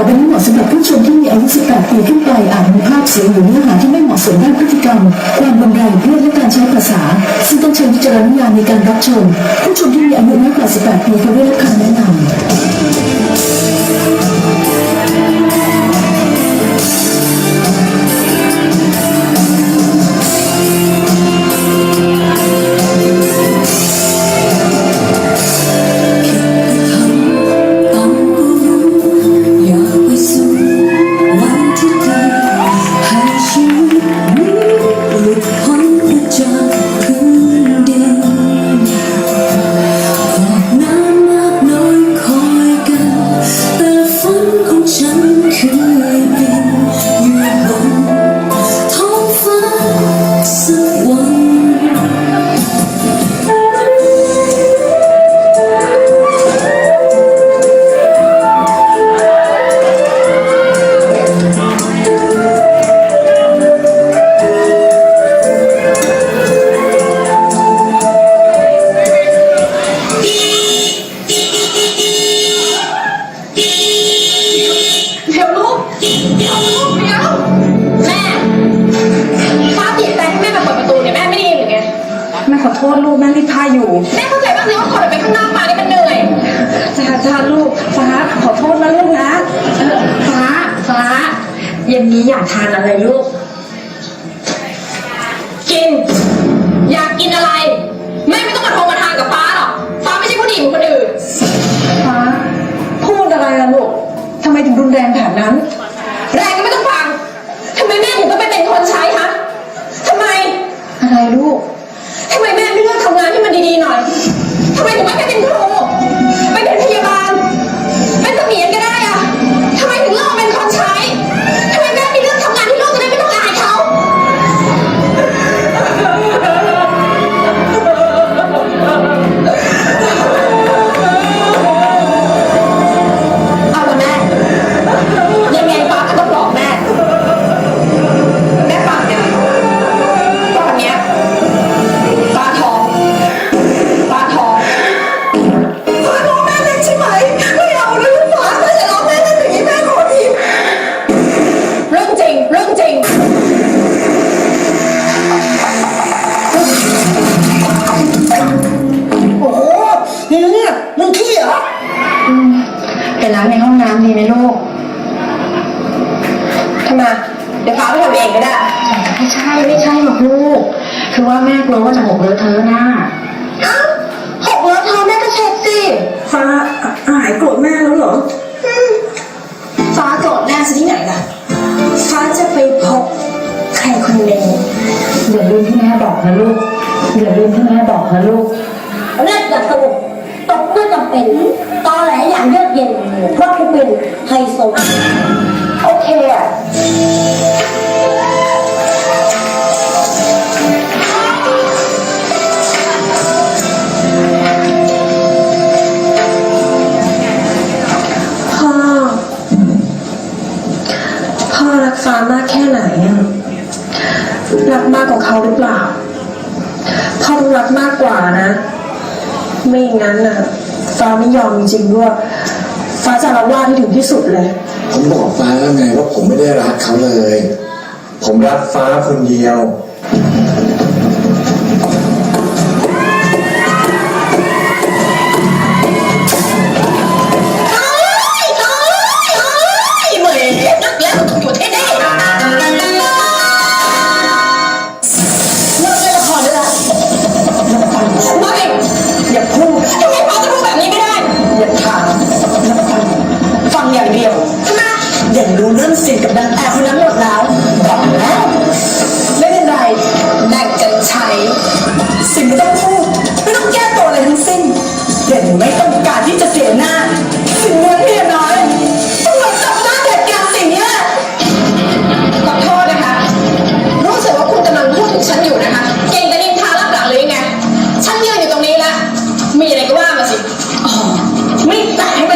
ต่อไปนี้เหมาะสำหรับผู้ชมที่มีอายุ 18 ปีขึ้นไปอาจมีภาพเสียงหรือเนื้อหาที่ไม่เหมาะสมด้านพฤติกรรม ความรุนแรงเพศและการใช้ภาษา ซึ่งต้องใช้วิจารณญาณในการรับชม ผู้ชมที่มีอายุน้อยกว่า 18 ปีควรได้รับคำแนะนำ นนี้อยากทานอะไรลูก กิน อยากกินอะไร แม่ไม่ต้องมาโทรมาทานกับฟ้าหรอก ฟ้าไม่ใช่ผู้ดีเหมือนคนอื่น ฟ้าพูดอะไรล่ะลูกทำไมถึงรุนแรงแบบนั้น แรงก็ไม่ต้องฟังทำไมแม่ถึงต้องไปเป็นคนใช้ฮะทำไม อะไรลูกทำไมแม่ไม่เลือกทำงานที่มันดีๆหน่อยทำไมถึงไม่ไปเป็น แม่กลัวว่าจะหกเลอะเทอะนะอ้าวหกแล้วเธอแม่ก็เช็ดสิ ฟ้าหายโกรธแม่แล้วเหรอ ฟ้าโกรธแม่ซะที่ไหนล่ะ ฟ้าจะไปพบใครคนหนึ่งอย่าลืมที่แม่บอกนะลูก อย่าลืมที่แม่บอกนะลูก เลือดกับสมุกตกเมื่อจำเป็นตอแหลอย่างเยือกเย็นเพราะกูเป็นไฮโซ พ่อรักฟ้ามากแค่ไหนอะรักมากกว่าเขาหรือเปล่าพ่อต้องรักมากกว่านะ ไม่งั้นน่ะฟ้าไม่ยอมจริงๆด้วยฟ้าจะรับว่าให้ถึงที่สุดเลย ผมบอกฟ้าแล้วไงว่าผมไม่ได้รักเขาเลย ผมรักฟ้าคนเดียว ไม่แต่ให้ไ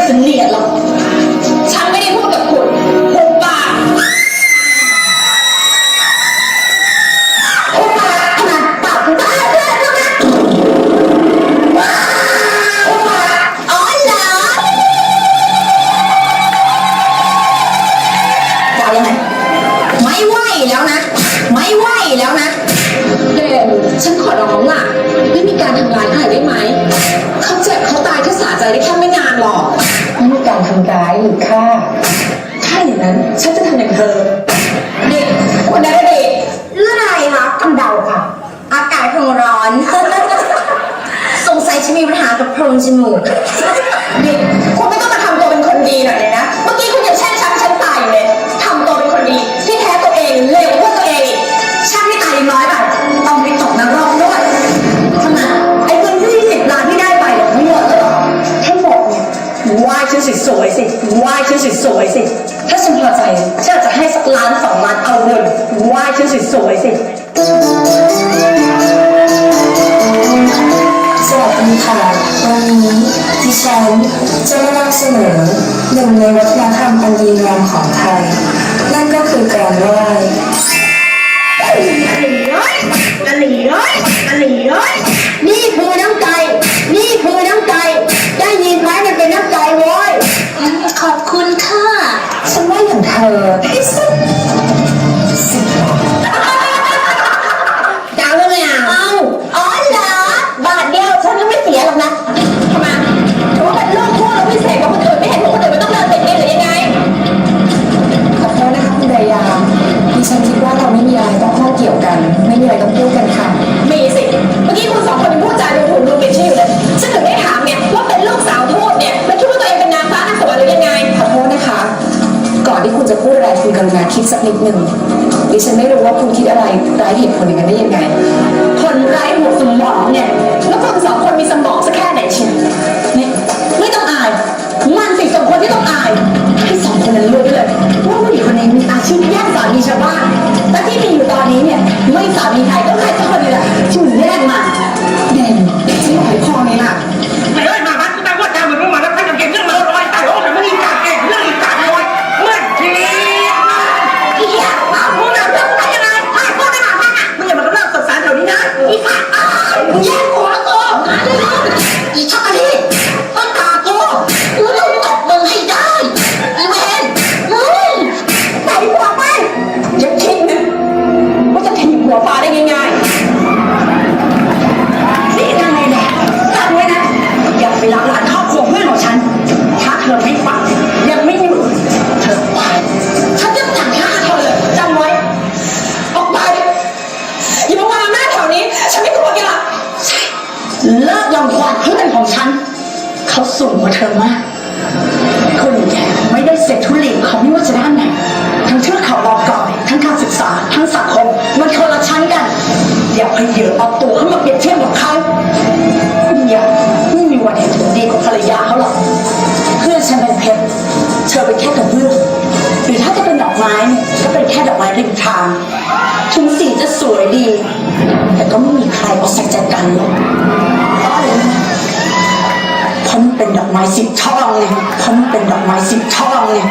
รงจมูกนี่คุณไม่ต้องมาทำตัวเป็นคนดีหน่อยเลยนะ เมื่อกี้คุณยังแช่งฉันฉันตายอยู่เลยทำตัวเป็นคนดี ที่แท้ตัวเองเลวกว่าตัวเองช่างที่ตายน้อยไปต้องไปตกนรกด้วยขนาดไอ้เงินที่สิบล้านที่ได้ไปเนี่ยทั้งหมดหรอทั้งหมดเนี่ยไหว้ฉันสวยๆสิไหว้ฉันสวยๆสิ ถ้าฉันพอใจฉันอาจจะให้สักล้านสองล้านเอาเลยไหว้ฉันสวยๆสิ จะมานำเสนอหนึ่งในวัฒนธรรมอันดีงามของไทย นั่นก็คือการไหว้ ที่คุณจะพูดอะไรคุณกรุณาคิดสักนิดหนึ่งดิฉันไม่รู้ว่าคุณคิดอะไรไร้เหตุผลอย่างนั้นได้ยังไง คนไร้หัวสมองเนี่ยแล้วคนสองคนมีสมองสักแค่ไหนเชียวนี่ไม่ต้องอาย มันสิสมควรที่ต้องอายให้สองคนนั้นรู้เลยว่าผู้หญิงคนนี้มีอาชีพแย่งสามีชาวบ้าน อ้ เขาสูงกว่าเธอมากคนแกไม่ได้เสร็จทุลีเขาไม่ว่าจะด้านไหนทั้งเทือกเขารอกอยทั้งการศึกษา ทั้งสังคมมันคนละชั้นกัน อย่าไปเหยื่อเอาตัวเข้ามาเปรียบเทียบกับเขาอย่าไม่มีวันเห็นผลดีกว่าภรรยาเขาหรอกเพื่อนฉันเป็นเพชรเธอเป็นแค่กระเบื้องหรือถ้าจะเป็นดอกไม้เนี่ยก็เป็นแค่ดอกไม้ริมทางถึงสีจะสวยดี แต่ก็ไม่มีใครเอาใส่ใจกันหรอก เป็นดอกไม้สิบช่องเนี่ยผมเป็นดอกไม้สิบช่องเนี่ย